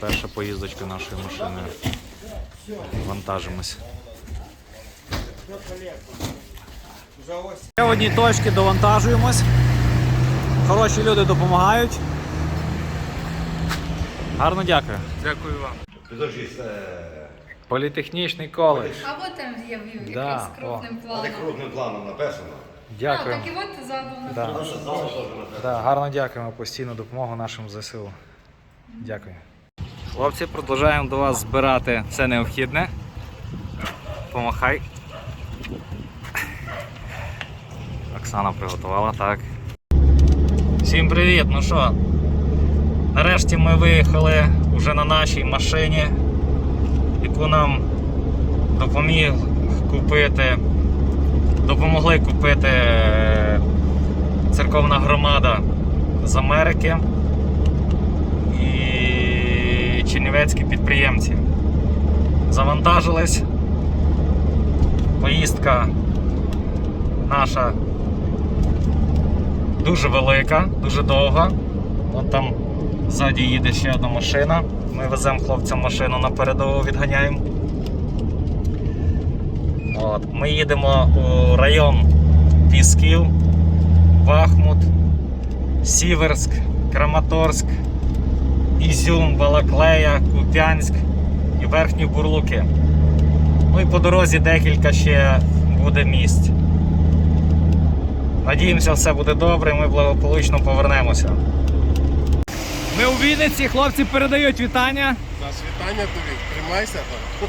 Перша поїздочка нашої машини. Вантажимось. В одній точці довантажуємось. Хороші люди допомагають. Гарно дякую. Дякую вам. Політехнічний коледж. А от там з'явив Да, о. крупним планом. так крупним планом написано. А, так і от у. Да. Да, гарно дякуємо постійну допомогу нашим ЗСУ. Дякую. Хлопці, продовжуємо до вас збирати все необхідне. Помахай. Оксана приготувала, так. Всім привіт! Ну що, нарешті ми виїхали вже на нашій машині, яку нам допоміг купити, допомогли купити е, церковна громада з Америки чернівецькі підприємці. Завантажились. Поїздка наша дуже велика, дуже довга. От там ззаді їде ще одна машина. Ми веземо хлопцям машину на передову, відганяємо. От. Ми їдемо у район Пісків, Бахмут, Сіверськ, Краматорськ, Ізюм, Балаклея, Куп'янськ і Верхні Бурлуки. Ну і по дорозі декілька ще буде місць. Надіємося, все буде добре, ми благополучно повернемося. Ми у Вінниці, хлопці передають вітання. Нас вітання тобі. Тримайся там.